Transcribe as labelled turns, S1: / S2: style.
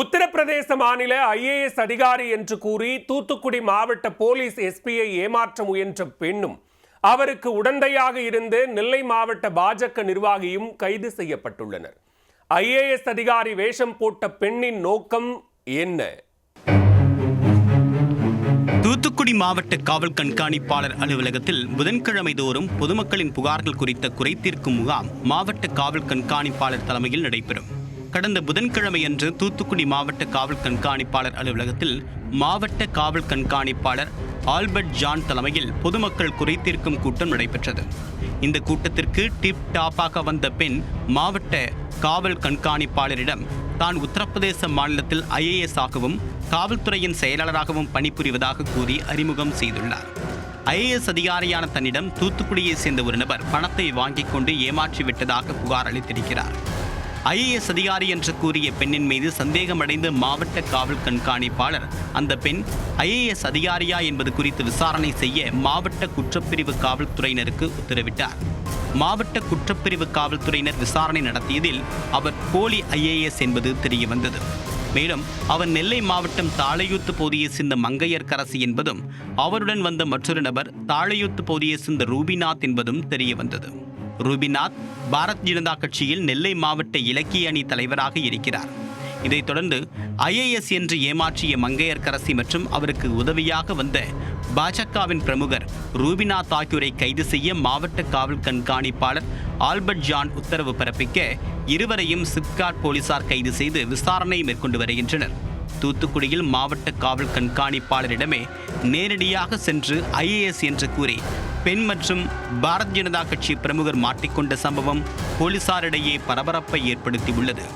S1: உத்தரப்பிரதேச மாநில ஐஏஎஸ் அதிகாரி என்று கூறி தூத்துக்குடி மாவட்ட போலீஸ் எஸ்பியை ஏமாற்ற முயன்ற பெண்ணும் அவருக்கு உடந்தையாக இருந்து நெல்லை மாவட்ட பாஜக நிர்வாகியும் கைது செய்யப்பட்டுள்ளனர். ஐஏஎஸ் அதிகாரி வேஷம் போட்ட பெண்ணின் நோக்கம் என்ன?
S2: தூத்துக்குடி மாவட்ட காவல் கண்காணிப்பாளர் அலுவலகத்தில் புதன்கிழமை தோறும் பொதுமக்களின் புகார்கள் குறித்த குறைதீர்க்கும் முகாம் மாவட்ட காவல் கண்காணிப்பாளர் தலைமையில் நடைபெறும். கடந்த புதன்கிழமையன்று தூத்துக்குடி மாவட்ட காவல் கண்காணிப்பாளர் அலுவலகத்தில் மாவட்ட காவல் கண்காணிப்பாளர் ஆல்பர்ட் ஜான் தலைமையில் பொதுமக்கள் குறைத்தீர்க்கும் கூட்டம் நடைபெற்றது. இந்த கூட்டத்திற்கு டிப் டாப்பாக வந்த பெண் மாவட்ட காவல் கண்காணிப்பாளரிடம் தான் உத்தரப்பிரதேச மாநிலத்தில் ஐஏஎஸ் ஆகவும் காவல்துறையின் செயலாளராகவும் பணிபுரிவதாக கூறி அறிமுகம் செய்துள்ளார். ஐஏஎஸ் அதிகாரியான தன்னிடம் தூத்துக்குடியை சேர்ந்த ஒரு நபர் பணத்தை வாங்கிக் கொண்டு ஏமாற்றி விட்டதாக புகார் அளித்திருக்கிறார். ஐஏஎஸ் அதிகாரி என்று கூறிய பெண்ணின் மீது சந்தேகமடைந்த மாவட்ட காவல் கண்காணிப்பாளர் அந்த பெண் ஐஏஎஸ் அதிகாரியா என்பது குறித்து விசாரணை செய்ய மாவட்ட குற்றப்பிரிவு காவல்துறையினருக்கு உத்தரவிட்டார். மாவட்ட குற்றப்பிரிவு காவல்துறையினர் விசாரணை நடத்தியதில் அவர் போலி ஐஏஎஸ் என்பது தெரியவந்தது. மேலும் அவர் நெல்லை மாவட்டம் தாளையூத்து பகுதியை சேர்ந்த மங்கையர்கரசி என்பதும் அவருடன் வந்த மற்றொரு நபர் தாளையூத்து பகுதியை சேர்ந்த ரூபிநாத் என்பதும் தெரியவந்தது. ரூபிநாத் பாரத் ஜனதா கட்சியில் நெல்லை மாவட்ட இலக்கிய அணி தலைவராக இருக்கிறார். இதைத் தொடர்ந்து ஐஏஎஸ் என்று ஏமாற்றிய மங்கையர்கரசி மற்றும் அவருக்கு உதவியாக வந்த பாஜகவின் பிரமுகர் ரூபிநாத் ஆகியோரை கைது செய்ய மாவட்ட காவல் கண்காணிப்பாளர் ஆல்பர்ட் ஜான் உத்தரவு பிறப்பிக்க இருவரையும் சிப்காட் போலீசார் கைது செய்து விசாரணை மேற்கொண்டு வருகின்றனர். தூத்துக்குடியில் மாவட்ட காவல் கண்காணிப்பாளரிடமே நேரடியாக சென்று ஐஏஎஸ் என்று கூறி பெண் மற்றும் பாரத் ஜனதா கட்சி பிரமுகர் மாட்டிக்கொண்ட சம்பவம் போலீசாரிடையே பரபரப்பை ஏற்படுத்தியுள்ளது.